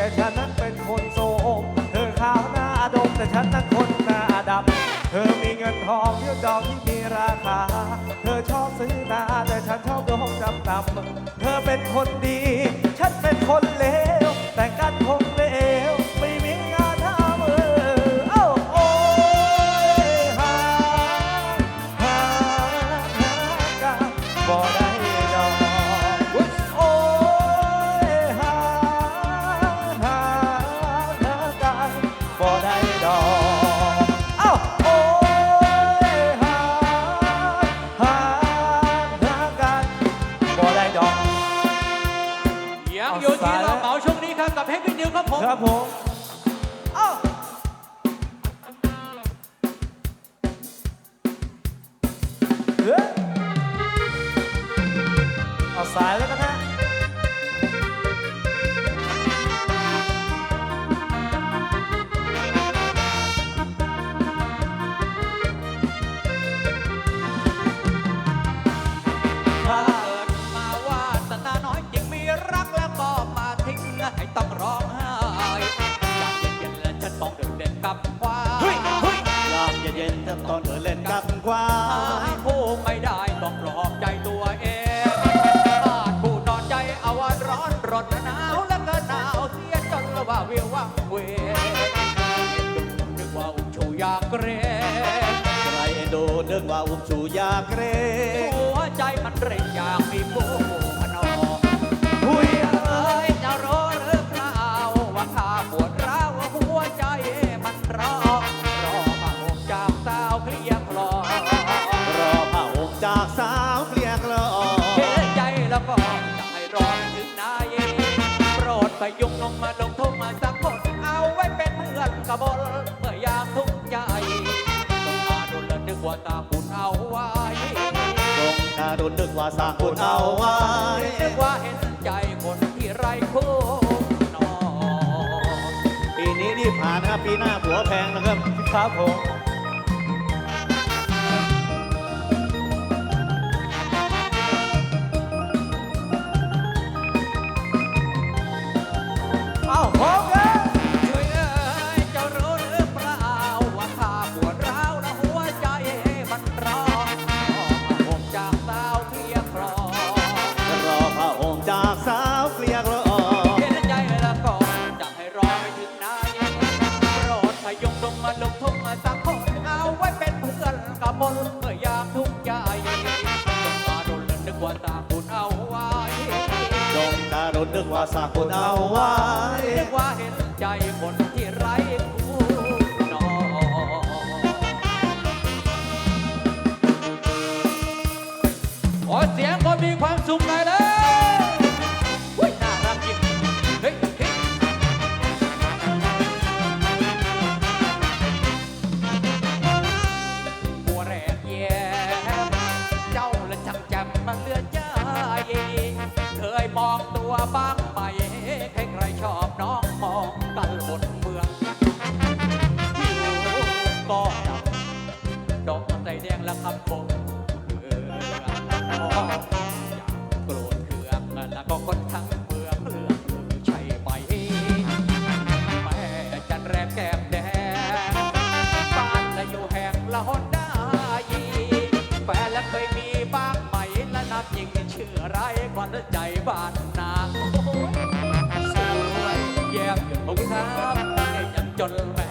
แต่ฉันนั้นเป็นคนโสมเธอขาวหน้าอดมแต่ฉันนั้นคนหน้าดำเธอมีเงินทองเยอะดอกที่มีราคา เธอชอบซื้อตาแต่ฉันชอบดงจำนำเธอเป็นคนดี ครับผมเอาเฮ้ยเอาสายแล้วก็ ยามเย็นๆถ้าตอนเธอเล่นกับควาหายผู้ไม่ได้ต้องปลอบใจตัวเองอาจผู้นอนใจเอาว่าร้อนรนหนาวแล้วก็หนาวเสียจนละว่าวิววังเวนึกว่าอุ้มชูอยากเกรงใครเอ็นดูนึกว่าอุ้มชูอยากเกรหัวใจมันเร่งอยากมีผู้ โปรดไปยุงลงมาลงทุ่งมาสักคนเอาไว้เป็นเพื่อนกบลเมื่อยามทุกข์ใจต้องมาดูแลนึกว่าตาคุณเอาไว้ตรงกาดุนนึกว่าสร้างคุณเอาไว้นึกว่าเห็นใจคนที่ไรคู่นอปีนี้ที่ผ่านนะครับปีหน้าผัวแพงนะครับครับผม นนึกว่าสร้างคนเอาไว้เรียกว่าเห็นใจคน อกใจแดงและคำคมเอออยากโกรธเคืองแล้วก็คนทั้งเมืองเลือกใช่ไหมแม่จันแรกแก้มแดงบ้านและอยู่แห่งละหนได้แฟนและเคยมีบ้างไหมและนับยิ่งชื่อไรกว่าใจบ้านนาสวยแย้มอยู่ตรงครับยังจนแม้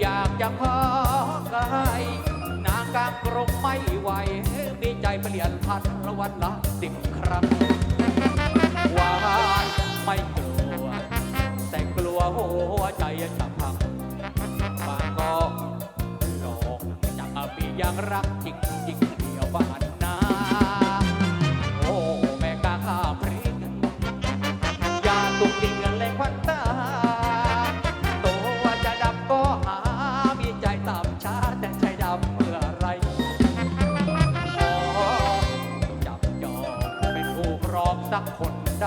อยากจะพอไกลนางกลางกรงไม่ไหว มีใจเปลี่ยนพันละวันละสิบครั้งหวานไม่กลัว แต่กลัวหัวใจจะพังบางก็หลอกจากมีอย่างรักจริงจริง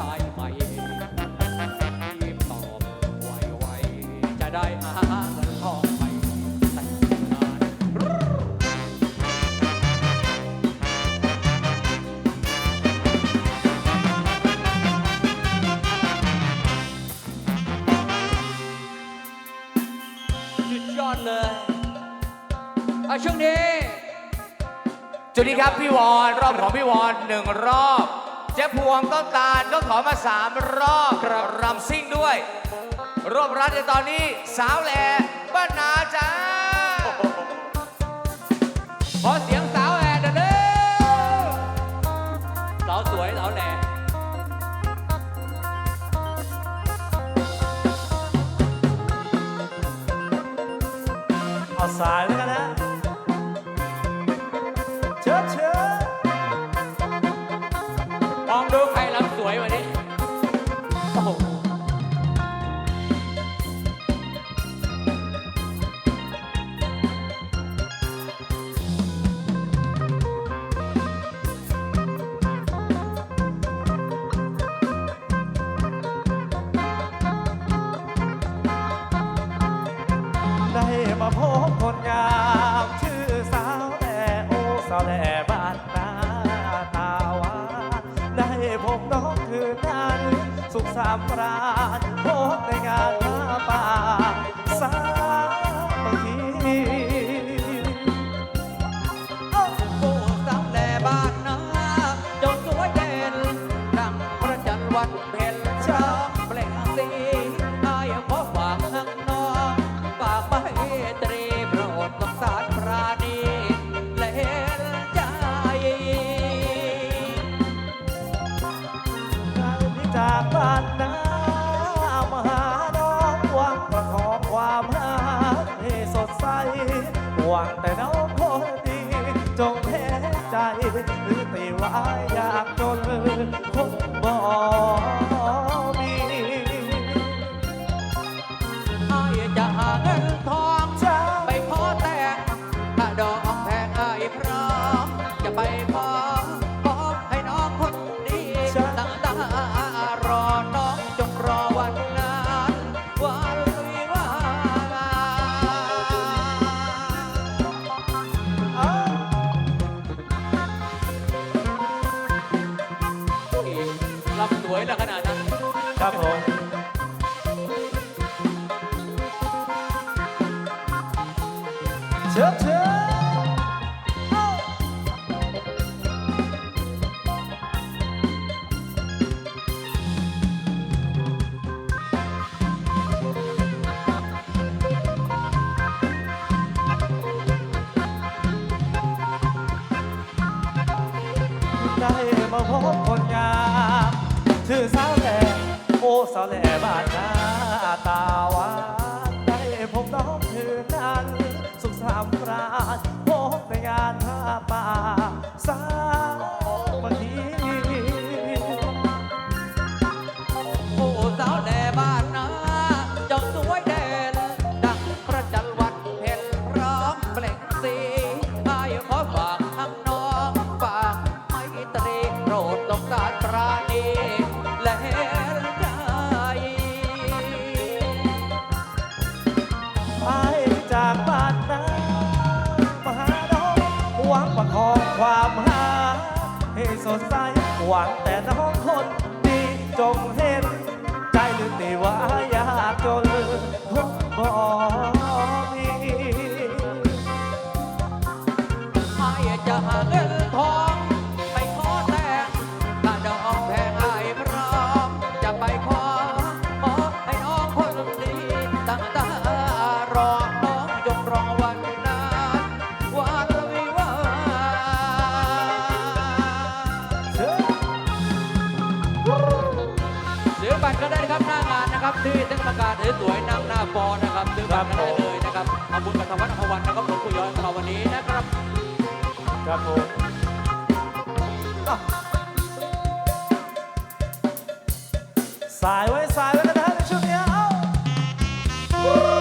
ได้มตอบไวๆจะได้อาเงินทองไปต่งงานสุดยอดเลยเอาช่วงนี้ จุดนี้ครับพี่วอนรอบของพี่วอนหนึ่งรอบ เจ๊พวงต้นตาลก็ขอมาสามรอบครับรำซิ่งด้วย รวบรัดในตอนนี้สาวแหล่บ้านนา ใครลำสวยวันนี้โอ้โหได้มาพบคนงาม รา จากบ้านนามาหาน้องหวังประคองความหาให้สดใสหวังแต่น้องคนดีจงเห็นใจหรือตีว่าอยากจนคนบอก สาวแหล่บ้านนาตาหวานได้พบน้องคืนนั้น สุขสามราญพบในงานท่าป่าสาวบางทีามหา ให้สดใสหวังแต่น้องคนดีจงเห็น ใจหรือตีว่าอยากจนคงบ่มีอายจะหาเงิน ปอนะครับซื้อบัตรกันได้เลยนะครับขอบคุณกับทรงวัดอภวันนะครับหลวงปู่ย้อยของเราวันนี้นะครับครับผมสายไว้สายไว้กันนะในช่วงนี้เอ้า